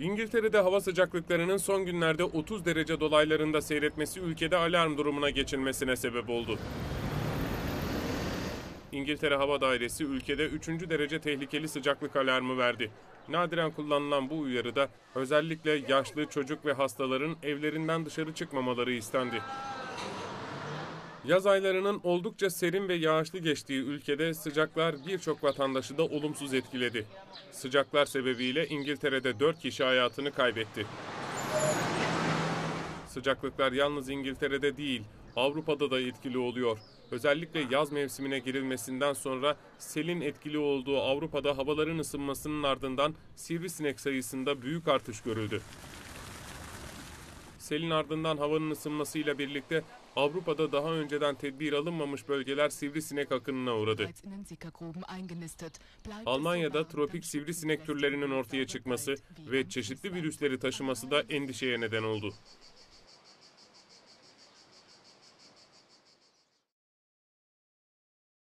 İngiltere'de hava sıcaklıklarının son günlerde 30 derece dolaylarında seyretmesi ülkede alarm durumuna geçilmesine sebep oldu. İngiltere Hava Dairesi ülkede 3. derece tehlikeli sıcaklık alarmı verdi. Nadiren kullanılan bu uyarıda özellikle yaşlı, çocuk ve hastaların evlerinden dışarı çıkmamaları istendi. Yaz aylarının oldukça serin ve yağışlı geçtiği ülkede sıcaklar birçok vatandaşı da olumsuz etkiledi. Sıcaklar sebebiyle İngiltere'de 4 kişi hayatını kaybetti. Sıcaklıklar yalnız İngiltere'de değil, Avrupa'da da etkili oluyor. Özellikle yaz mevsimine girilmesinden sonra selin etkili olduğu Avrupa'da havaların ısınmasının ardından sivrisinek sayısında büyük artış görüldü. Selin ardından havanın ısınmasıyla birlikte Avrupa'da daha önceden tedbir alınmamış bölgeler sivrisinek akınına uğradı. Almanya'da tropik sivrisinek türlerinin ortaya çıkması ve çeşitli virüsleri taşıması da endişeye neden oldu.